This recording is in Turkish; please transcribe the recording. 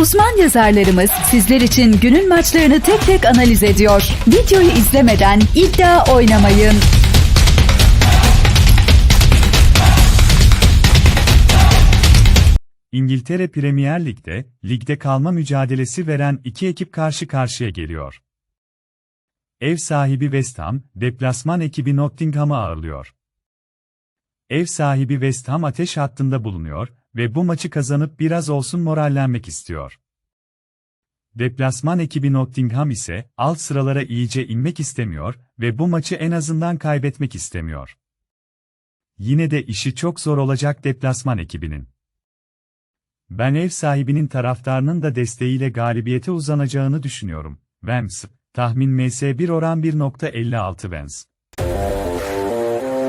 Uzman yazarlarımız sizler için günün maçlarını tek tek analiz ediyor. Videoyu izlemeden iddia oynamayın. İngiltere Premier Lig'de, ligde kalma mücadelesi veren iki ekip karşı karşıya geliyor. Ev sahibi West Ham, deplasman ekibi Nottingham'ı ağırlıyor. Ev sahibi West Ham ateş hattında bulunuyor ve bu maçı kazanıp biraz olsun morallenmek istiyor. Deplasman ekibi Nottingham ise alt sıralara iyice inmek istemiyor ve bu maçı en azından kaybetmek istemiyor. Yine de işi çok zor olacak deplasman ekibinin. Ben ev sahibinin taraftarının da desteğiyle galibiyete uzanacağını düşünüyorum. Vams, tahmin MS1 oran 1.56 Vans.